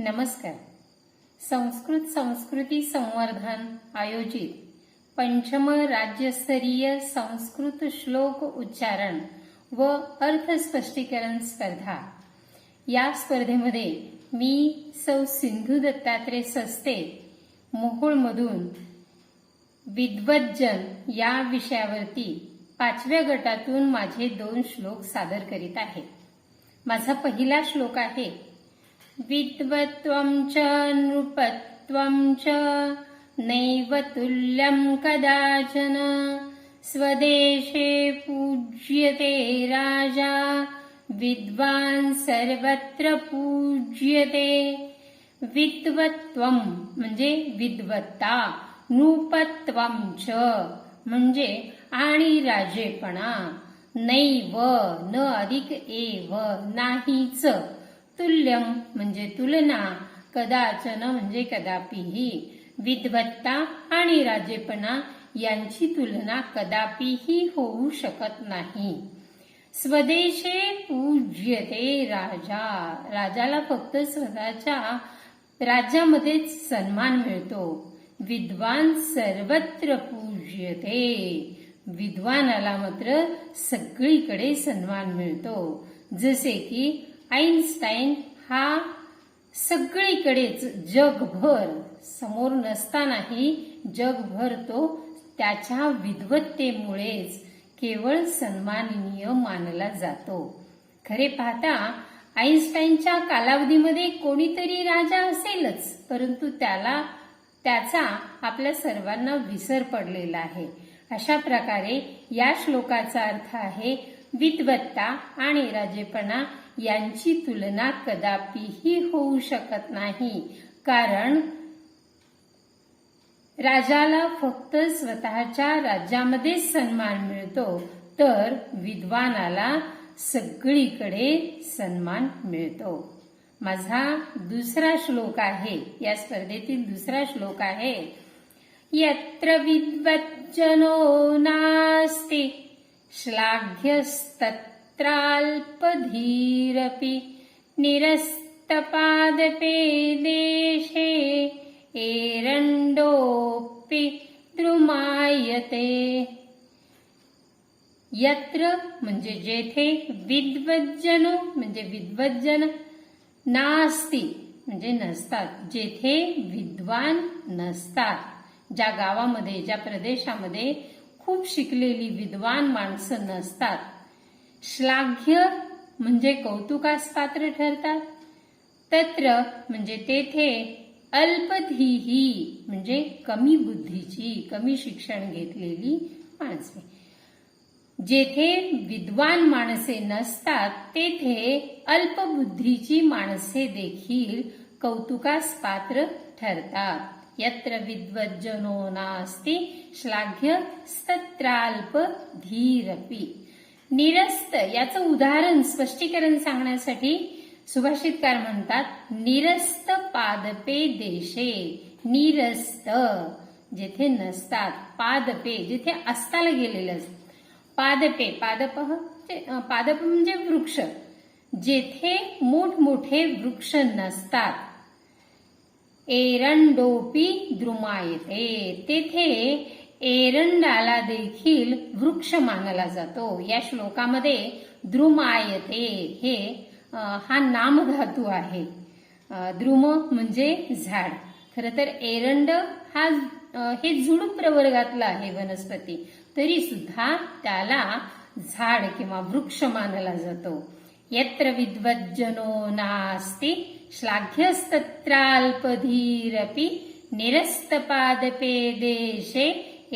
नमस्कार. संस्कृत संस्कृती संवर्धन आयोजित पंचम राज्यस्तरीय संस्कृत श्लोक उच्चारण व अर्थ स्पष्टीकरण स्पर्धा. या स्पर्धेमध्ये मी सौ सिंधू दत्तात्रय सस्ते मोहोळमधून विद्वज्जन या विषयावरती पाचव्या गटातून माझे दोन श्लोक सादर करीत आहे. माझा पहिला श्लोक आहे विद्वत्वं च नृपत्वं च नैव तुल्यं कदाचन। स्वदेशे पूज्यते राजा विद्वान् सर्वत्र पूज्यते। विद्वत्वं म्हणजे विद्वत्ता नृपत्वं च म्हणजे आणि राजेपणा नैव न अधिक एव नाहीच। तुल्यम म्हणजे तुलना कदाचन म्हणजे कदापिही. विद्वत्ता आणि राजेपणा यांची तुलना कदापिही होऊ शकत नाही. स्वदेशे पूज्यते राजा. राजाला फक्त स्वतःच्या राज्यामध्येच सन्मान मिळतो. विद्वान सर्वत्र पूज्यते. विद्वानाला मात्र सगळीकडे सन्मान मिळतो. जसे की आईन्स्टाईन हा सगळीकडेच जगभर समोर नसतानाही जगभर तो त्याच्या विद्वत्तेमुळेच केवळ सन्माननीय मानला जातो. खरे पाहता आईन्स्टाईनच्या कालावधीमध्ये कोणीतरी राजा असेलच परंतु त्याला त्याचा आपल्या सर्वांना विसर पडलेला आहे. अशा प्रकारे या श्लोकाचा अर्थ आहे विद्वत्ता आणि राजेपणा यांची तुलना कदापिही होऊ शकत नाही. कारण राजाला फक्त स्वतःच्या राज्यामध्ये सन्मान मिळतो तर विद्वानाला सगळीकडे सन्मान मिळतो. माझा दुसरा श्लोक आहे या स्पर्धेतील दुसरा श्लोक आहे. यत्र विद्वज्जनो नास्ति। श्लाघ्यस्तत्राल्पधीरपि निरस्तपादपे देशे एरण्डोऽपि द्रुमायते। यत्र म्हणजे जेथे विद्वज्जन म्हणजे विद्वज्जन नास्ती म्हणजे नसतात जेथे विद्वान नसतात. ज्या गावामध्ये ज्या प्रदेशामध्ये खूप शिकलेली विद्वान माणसं नसतात. श्लाघ्य म्हणजे कौतुकास पात्र ठरतात. तत्र म्हणजे तेथे अल्पधीही म्हणजे कमी बुद्धीची कमी शिक्षण घेतलेली माणसे. जेथे विद्वान माणसे नसतात तेथे अल्पबुद्धीची माणसे देखील कौतुकास पात्र ठरतात यत्र विद्वज्जनो नास्ति श्लाघ्य स्तत्राल्प धीरपी। निरस्त याचं उदाहरण स्पष्टीकरण सांगण्यासाठी सुभाषितकार म्हणतात निरस्त पादपे देशे निरस्त जेथे नसतात पादपे जिथे अस्ताला गेलेलं पादपे पादप पादप म्हणजे वृक्ष जेथे मोठमोठे वृक्ष नसतात. एरंडोपी द्रुमायते. तेथे एरंडाला देखील वृक्ष मानला जातो. या श्लोकामध्ये द्रुमायते हे हा नामधातू आहे. द्रुम म्हणजे झाड. खर तर एरंड हा हे झुडूप प्रवर्गातला आहे वनस्पती. तरी सुद्धा त्याला झाड किंवा वृक्ष मानला जातो. यत्र विद्वज्जनो नास्ति श्लाघ्यस्तत्राल्पधीरपि निरस्तपादपे देशे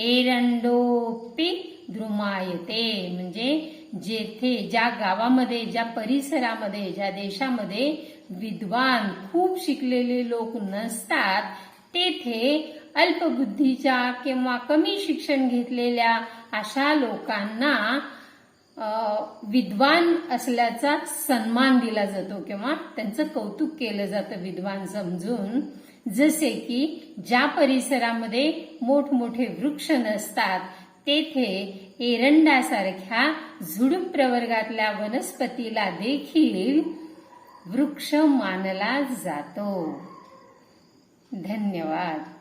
एरंडोपी ध्रुमायते म्हणजे जेथे ज्या गावामध्ये ज्या परिसरामध्ये ज्या देशामध्ये विद्वान खूप शिकलेले लोक नसतात तेथे अल्पबुद्धीच्या किंवा कमी शिक्षण घेतलेल्या अशा लोकांना विद्वान असल्याचा सन्मान दिला जातो किंवा त्यांचं कौतुक केलं जातं विद्वान समजून. जसे की ज्या परिसरामध्ये मोठमोठे वृक्ष नसतात तेथे एरंडासारख्या झुडूप प्रवर्गातल्या वनस्पतीला देखील वृक्ष मानला जातो. धन्यवाद.